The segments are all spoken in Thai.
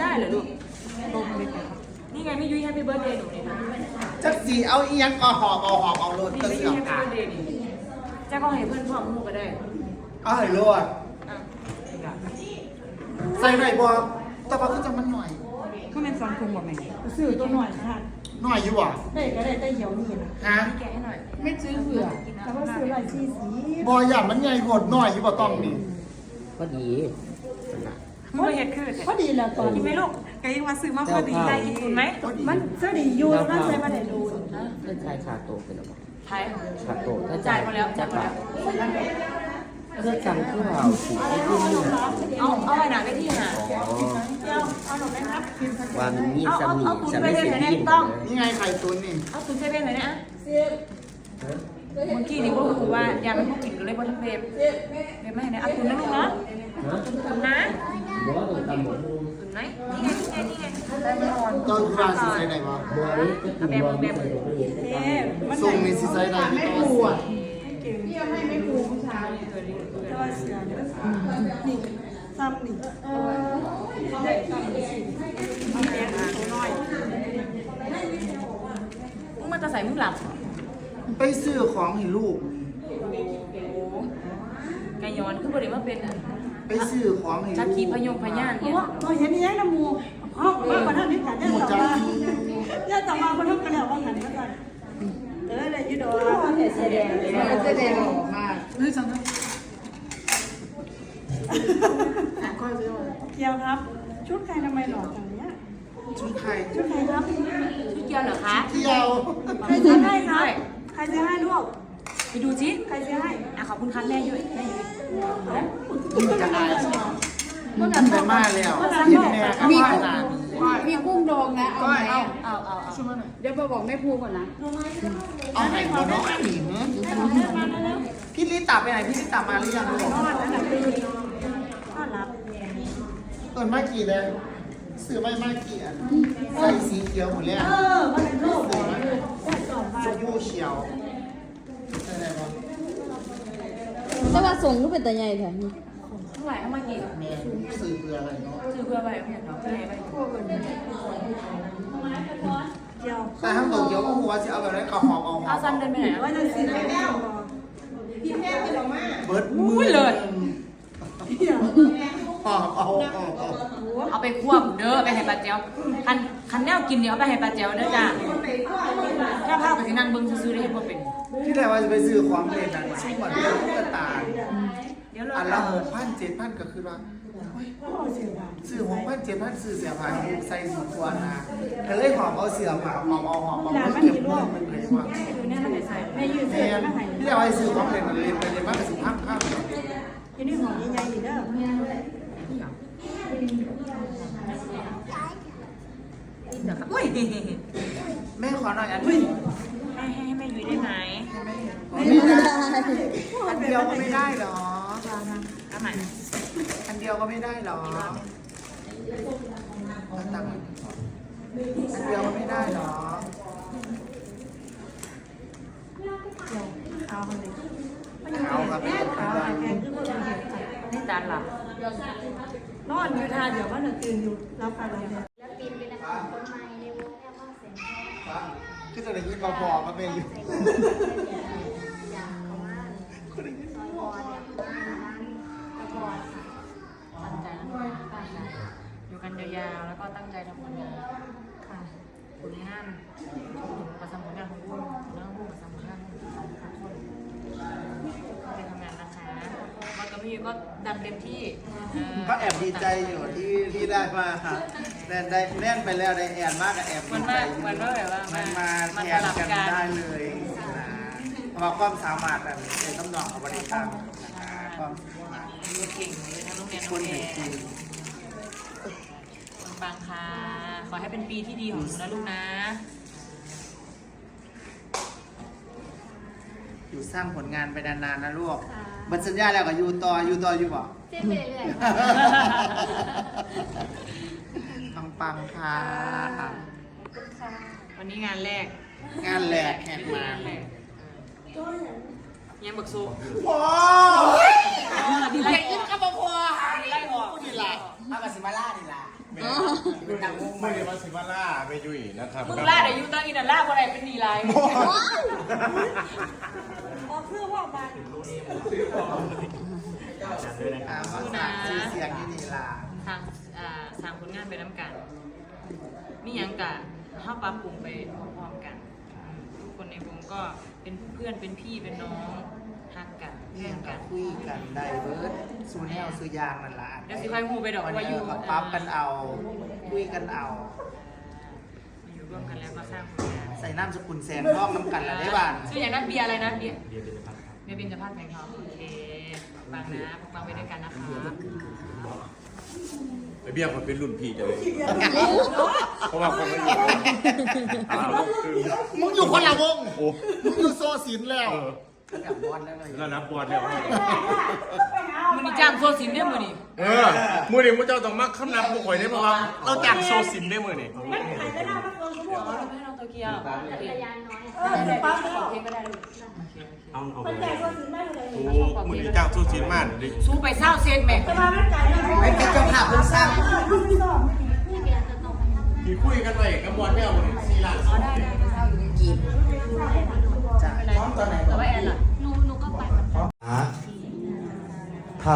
ได้เหรอลูกนี่ไงไม่ยุ้ยแฮปปี้เบิร์ดเดย์หนูนี่นะจักสีเอาอีหยังก็หอบเอาหอบเอารถนี่ก็ไม่เสืยุ้อยกแฮปปี้กาเบิร์ดเดย์นี่แจ้ก็ให้เพื่อนพ่อมูก็ได้เอาให้รถอะใส่หน่อยบ่แต่ว่าคือจะมันหน่อย ก็เป็นซองคุงบอกไหมซื้อตัวหน่อยค่ะหน่อยอยู่บ่ได้ก็ได้แต่เหี่ยวนี่นะฮะแกะให้หน่อยไม่ซื้อเผื่อแต่ว่าซื้อหลายสี่สีบ่อย่ามันใหญ่โหดหน่อยอยู่บ่ต้องนี่ก็ดี มึงไปเห็ดคือเสร็จพอดีแล้วตอนกินไหมลูกแกยังมาซื้อมาพอดีได้กินคุณไหมมันซื้อดีอยู่แล้วมันใช้มาได้ดูถ้าชายชาโตเป็นหรือเปล่าไทยชาโตถ้าจ่ายมาแล้วจ่ายมาแล้วเพื่อจำที่เราสีที่ดูนี่นะเอาเอาไปหนาไปที่หนาอ๋อเดี๋ยวเอาหนูไหมครับว่ามันมีเอาสาเอามีเอาคุณจะไปไม่เรียนเสียไหนยิ่งต้องนี่ไงไข่ตุ๋นนี่เอาคุณเซเว่นเลยนะเมื่อกี้นี่พวกคือว่าอยากเป็นพวกกินก็เลยบนเว็บเว็บไม่เห็นนะเอาคุณนะลูกเนาะคุณนะ บัวตัวตำหมดคุณไหมนี่ไงนี่ไงนี่ไงได้ไม่นอนก็ราสิใส่ไหนบ่บัวนี้ก็คือบัวไม่เคยเรียนเอ๊ะมันทรงนี่สิใส่ไหนพี่ต้นเก่งที่ให้ไม่ผูผู้ชายแต่ว่าเสือเนี่ยนี่ซ้ำนี่เออมึงมันจะใส่มึงหลับไปซื้อของให้ลูกไก่ย้อนคือบริว่าเป็น ไปซื้อของให้ชักลูขีกพยงพญานเพเนี่ราะยว่าเราเห็นยังน้ำมูอ๋อมากกว่านั้นนี่กันเนี่ยต่อมาเนี่ยต่อมาคนทำกันแล้วว่าหันมากันเออเลยยูโดเสียแดงเสียแดงออกมาเฮ้ยจังนะเกียวครับ ชุดใครทำไมหล่อจังเนี้ยชุดไข่ชุดใครครับชุดเกียวเหรอคะเที่ยวใครซื้อให้ครับใครซื้อให้ลูก ไปดูสิใครซื้อให้อะขอบคุณครับแม่ยุ้ยแม่ยุ้ยมันจะอายมันไปมาแล้วเห็นแม่กับว่าหลานมีกุ้งดองนะเอาไหมเอาอะเอาเอาเอาเดี๋ยวไปบอกแม่พูก่อนนะเอาให้บ่น้องหนิมพี่ลิตาไปไหนพี่ลิตามาหรือยังลูกต้อนรับต้อนรับเอินมากี่เลยซื้อไม่มากี่อันใส่สีเขียวหมดแล้วเออมันเป็นรูปเลยสองใบชมพูเขียวใช่ไหมครับ แต่ว่าส่งก็เป็นแต่ใหญ่แถมนี่เท่าไหร่เอามากี่แม่ซื้อเพื่ออะไรเนาะซื้อเพื่อไปเพื่อนเนาะเพื่อไปเกียวแต่ทั้งตัวเขียวก็หัวจะเอาแบบนั้นก็หอบเอาหอเอาบซันเดินไปไหนว่าอะจะซื้อให้แม่เบิร์ดมือเลิศหอบเอาหอบเอาเอาไปควบเด้อไปให้ปลาเจียวคันคันแนวกินเดี๋ยวเอาไปให้ปลาเจียวเด้อจ้าถ้าพาไปที่นั่งเบิ้งซื้อๆได้เห็นว่าเป็น ที่ไหนว่าจะไปซื้อของเล่นนั่นซุ่มเหมือนตุ๊กตาเดี๋ยวเราอันละหกพันเจ็ดพันก็คือว่าซื้อหกพันเจ็ดพันซื้อเสียผ่านใส่สุดตัวนะก็เลยหอบเอาเสือมาหอบเอาหอบเอาเก็บเงินมันเลยว่าดูเนี่ยมันใส่แม่ยืนแทเสื้อนมาให้ที่ไหนว่าซื้อของเล่นมันเล่นไปเล่นมากกว่าสิบห้าข้ามที่นี่หอมใหญ่ๆอยู่เด้ออุ้ยแม่ขอหน่อยอันนี้ให้ให้ให้แม่ยุ้ยได้ไหม ไม่ได้อันเดียวก็ไม่ได้หรอเอาใหม่อันเดียวก็ไม่ได้หรอเอาตังค์อันเดียวก็ไม่ได้หรอเอาคนนี้เอาครับเอาแกงคือคนเห็นนี่จานหลับนอนอยู่ทาเดี๋ยวว่าหนูตื่นอยู่รับการรับเนี่ยศิลปินเป็นนักร้องคนใหม่ในวงแอปเปิลเซนเตอร์คือจะได้ยินมาพอมาเป็นอยู่อยากเขาว่าซอยบอลเนี่ยร้านตะบอลค่ะ ตั้งใจนะตั้งใจอยู่กันยาวๆแล้วก็ตั้งใจทำผลงานค่ะผลงานประสานผลงานของวุ้นแล้วก็วุ้นประสานผลงานของทุกคนไปทำงานนะคะวั นกับพี่ยุ้ยก็ดันเต็มที่เออก็แอบดีใจอยู่ที่ที่ได้มาแน่นได้แน่นไปแล้วได้แอนมากกับแอบมัดีนใจมามันว่าแบบว่ามันมามันแทสนลับกันกันได้เลยนะเพราะว่าความสามารถแบบในตำแหน่งของบริการความสามารถเก่งเลยทั้งโรงเรียนคน้อนงเห็แอนจริงคุณปังค่ะ ขอให้เป็นปีที่ดีของหนูนะลูกนะอยู่สร้างผลงานไปนานๆนะลูก บัตรสัญญาแล้วก็อยู่ต่ออยู่ต่ออยู่บ่เต้นไปเรื่อยปังปังๆค่ะวันนี้งานแรกงานแหลกแหกมาแรกยังบักโซโอ้ดีไล่ออกกับพอดีไล่ออกนี่แหละเอากับสิมาล่านี่ล่ะ มื่อนี้มื่อนี้วันสิมาล่าไปยุ่ยนะครับมึงล่าได้อยู่ตั้งอินเดล่าบ่ได้เป็นดีไลน์ออกเครื่องว่ามาอ่ามาสร้างชื่อเสียงที่นี่ล่ะทางอ่าทางผลงานไปน้ำกันมีหยังกะเฮาปรับปรุงไปพร้อมๆกันอืมทุกคนในวงก็เป็นเพื่อนเป็นพี่เป็นน้อง ฮักกันเพื่เรื่ออนงกักันน คุยกันได้เบิร์ดสูแนวสูยางนั่นล่ะเดี๋ยวสิค่อยฮู้ไปดอกวันว่าอนี้ยู่ก็ปั๊บกันเอา คุยกันเอา มาอยู่ร่วมกันแล้วก็สร้างผลงานใส่น้ำสกุลแซนท้องน้ำกันละได้บ้านชื่ออย่างนั้นเบียร์อะไรนะเบียร์เบียร์เบญจพรรณเบียร์เบญจพรรณแสงทองโอเคฟังนะฟังไปด้วยกันนะคะไอเบี้ยคนเป็นรุ่นพี่จะเลยเพราะว่าคนไม่อยู่อ้าวคือมึงอยู่คนละวง โอ้มึงอยู่โซสินแล้ว เออ ระดับบอลแล้วเลยแล้วนับบอลแล้วมือนี้จ้างโซซินเนี่ยมือนี้เออมือนี้มุเจ้าต้องมาคำนับมุข่อยได้เพราะว่าเราจากโซซินได้มือนี่มันขายได้ได้มันเกินชั่วโมอ๋งอเราไม่ให้น้องโตเกียวจักรยานน้อยเออเดี๋ยวปั๊บเลยเพลงก็ได้ลูกเอาเอามันแจกคนสินได้เลยโอ้มือนี้จากโซซินมากดิสู้ไปเศร้าเซนแม่จะมามันจ่ายได้ไหมไม่เป็นเจ้าภาพเรื่องสร้างไม่ต้องจักรยานจะตกมีคุยกันไว้กับบอลไม่เอามือนี้สี่ล้านอ๋อได้ได้ไปเศร้าอยู่ในกีบ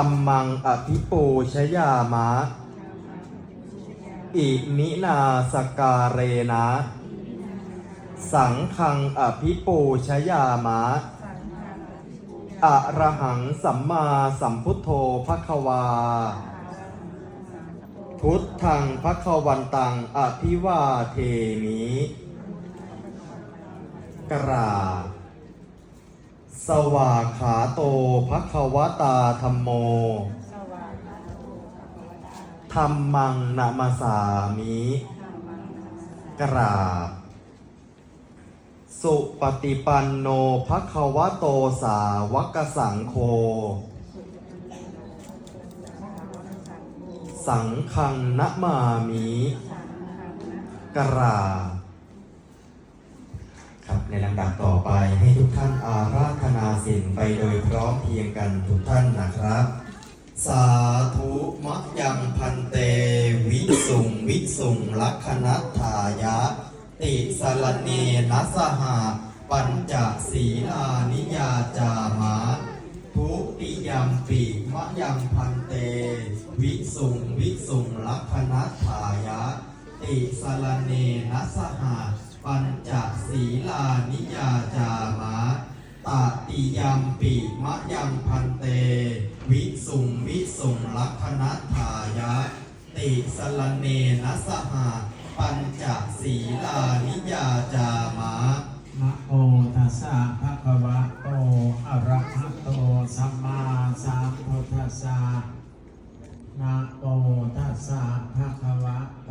รรมังอภิปูชยามะ อิมินาสการเรนะ สังฆังอภิปูชยามะ อะระหังสัมมาสัมพุทโธภควา พุทธังภควันตังอภิวาเทมิกราบ สวาขาโตภควตาธรรมโม ธรรมังนามาสามิ กราบ สุปฏิปันโนภควโตสาวกสังโฆ สังฆังนะมามิ กราบครับ ในลำดับต่อไปให้ทุกท่านอาราธนาสิ่งไปโดยพร้อมเพียงกันทุกท่านนะครับ สาธุมะยังพันเต วิสุงวิสุงลักขณทายะ ติสลเนนัสหา ปัญจศีลานิยาจามะทุติยมปิมะยังพันเต วิสุงวิสุงลักขณทายะ ติสลเนนัสหา ปัญจศีลานิยาจามะตติยมปิมะยังพันเต วิสุงวิสุงลักขณทายะ ติสลเนนัสหาปัญจศีลานิยาจามะนะโมตัสสะภะคะวะโตอะระหะโตสัมมาสัมพุทธัสสะนะโมตัสสะภะคะวะโต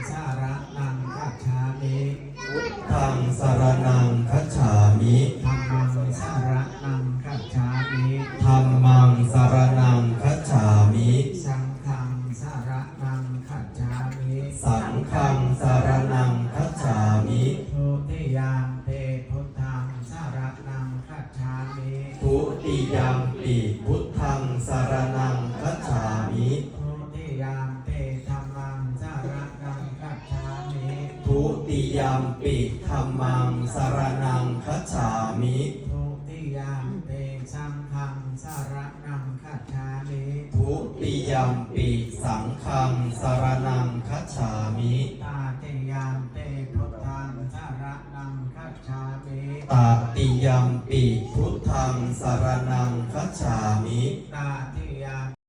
ะ ยามเตพุทธังสาระนังคัจฉามิทุติยัมปิพุทธังสรนังคัจฉามิทุติยามเตธรรมังสาระนังคัจฉามิทุติยัมปิธัมมังสรนังคัจฉามิทุติยามเตสังฆังสาระนังคัจฉามิทุติยัมปิสังฆังสรนังคัจฉามิ ตาตียัมปิ